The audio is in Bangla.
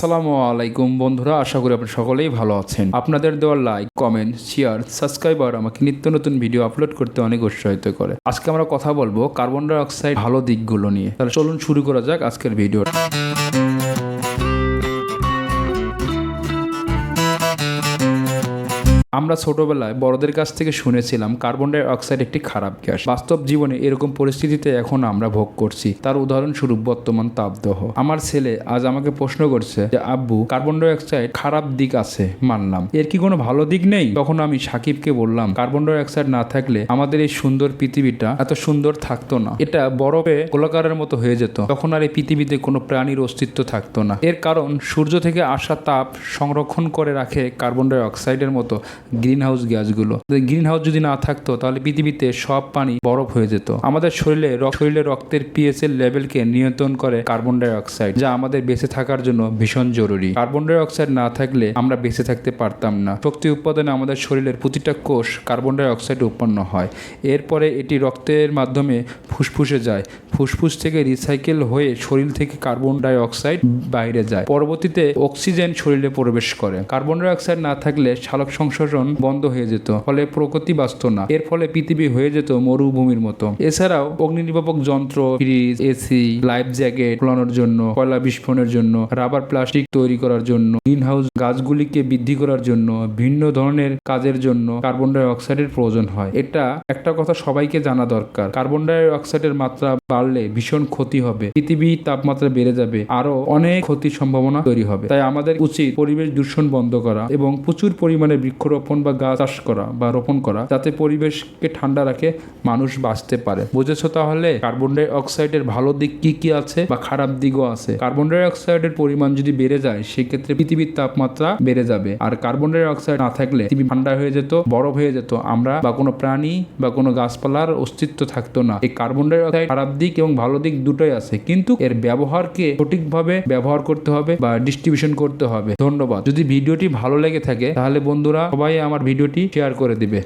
আসসালামু আলাইকুম বন্ধুরা, আশা করি আপনারা সকলেই ভালো আছেন। আপনাদের দেওয়া লাইক কমেন্ট শেয়ার সাবস্ক্রাইবার আমাকে নিত্য নতুন ভিডিও আপলোড করতে অনেক উৎসাহিত করে। আজকে আমরা কথা বলব কার্বন ডাইঅক্সাইড ভালো দিকগুলো নিয়ে। তাহলে চলুন শুরু করা যাক আজকের ভিডিও আমরা ছোটবেলায় বড়দের কাছ থেকে শুনেছিলাম কার্বন ডাই অক্সাইড একটি খারাপ গ্যাস। বাস্তব জীবনে এরকম পরিস্থিতিতে এখন আমরা ভোগ করছি। তার উদাহরণস্বরূপ বর্তমান তাপদহ। আমার ছেলে আজ আমাকে প্রশ্ন করছে যে, আব্বু, কার্বন ডাই অক্সাইড খারাপ দিক আছে? মানলাম। এর কি কোনো ভালো দিক নেই? তখন আমি সাকিবকে বললাম, কার্বন ডাই অক্সাইড না থাকলে আমাদের এই সুন্দর পৃথিবীটা এত সুন্দর থাকতো না। এটা বরফে গোলাকারের মতো হয়ে যেত। তখন আর এই পৃথিবীতে কোনো প্রাণীর অস্তিত্ব থাকতো না। এর কারণ সূর্য থেকে আসা তাপ সংরক্ষণ করে রাখে কার্বন ডাই অক্সাইডের মতো গ্রিন হাউস গ্যাসগুলো। গ্রিন হাউস যদি না থাকতো, তাহলে পৃথিবীতে সব পানি বরফ হয়ে যেত। আমাদের শরীরে শরীরে রক্তের পিএস এর লেভেলকে নিয়ন্ত্রণ করে কার্বন ডাই অক্সাইড যা আমাদের বেঁচে থাকার জন্য ভীষণ জরুরি। কার্বন ডাই অক্সাইড না থাকলে আমরা বেঁচে থাকতে পারতাম না। শক্তি উৎপাদনে আমাদের শরীরের প্রতিটা কোষ কার্বন ডাই অক্সাইড উৎপন্ন হয়। এরপরে এটি রক্তের মাধ্যমে ফুসফুসে যায়। ফুসফুস থেকে রিসাইকেল হয়ে শরীর থেকে কার্বন ডাই অক্সাইড বাইরে যায়। পরবর্তীতে অক্সিজেন শরীরে প্রবেশ করে। কার্বন ডাই অক্সাইড না থাকলে সালোক সংশোধন বন্ধ হয়ে যেত, ফলে প্রকৃতি বাঁচত না। এর ফলে পৃথিবী হয়ে যেত মরুভূমির মতো। এছাড়াও অগ্নি নির্বাপক যন্ত্র, ফ্রিজ, এসি, লাইফ জ্যাকেট ফলানোর জন্য, কয়লা বিস্ফোরণের জন্য, রাবার, প্লাস্টিক তৈরি করার জন্য গ্রিন হাউস গাছগুলিকে বৃদ্ধি করার জন্য, ভিন্ন ধরনের কাজের জন্য কার্বন ডাই অক্সাইডের প্রয়োজন হয়। এটা একটা কথা সবাইকে জানা দরকার। কার্বন ডাই অক্সাইডের মাত্রা বাড়লে ভীষণ ক্ষতি হবে। পৃথিবীর তাপমাত্রা বেড়ে যাবে আরও অনেক ক্ষতির সম্ভাবনা তৈরি হবে। তাই আমাদের উচিত পরিবেশ দূষণ বন্ধ করা এবং প্রচুর পরিমাণে বৃক্ষরোপণ বা গাছ চাষ করা বা রোপণ করা, যাতে পরিবেশকে ঠান্ডা রাখে, মানুষ বাঁচতে পারে। বুঝেছ তাহলে? কার্বন ডাই অক্সাইডের ভালো দিক কি কি আছে বা খারাপ দিকও আছে? কার্বন ডাই অক্সাইডের পরিমাণ যদি বেড়ে যায়, সেক্ষেত্রে পৃথিবীর তাপমাত্রা বেড়ে যাবে। আর কার্বন ডাই অক্সাইড না থাকলে পৃথিবী ঠান্ডা হয়ে যেত, বরফ হয়ে যেত। আমরা বা কোনো প্রাণী বা কোনো গাছপালার অস্তিত্ব থাকতো না। এই কার্বন ডাই অক্সাইড খারাপ দিক এবং ভালো দিক দুটোই আছে। কিন্তু এর ব্যবহারকে সঠিকভাবে ব্যবহার করতে হবে বা ডিস্ট্রিবিউশন করতে হবে। ধন্যবাদ। যদি ভিডিওটি ভালো লেগে থাকে, তাহলে বন্ধুরা সবাই আমার ভিডিওটি শেয়ার করে দিবে।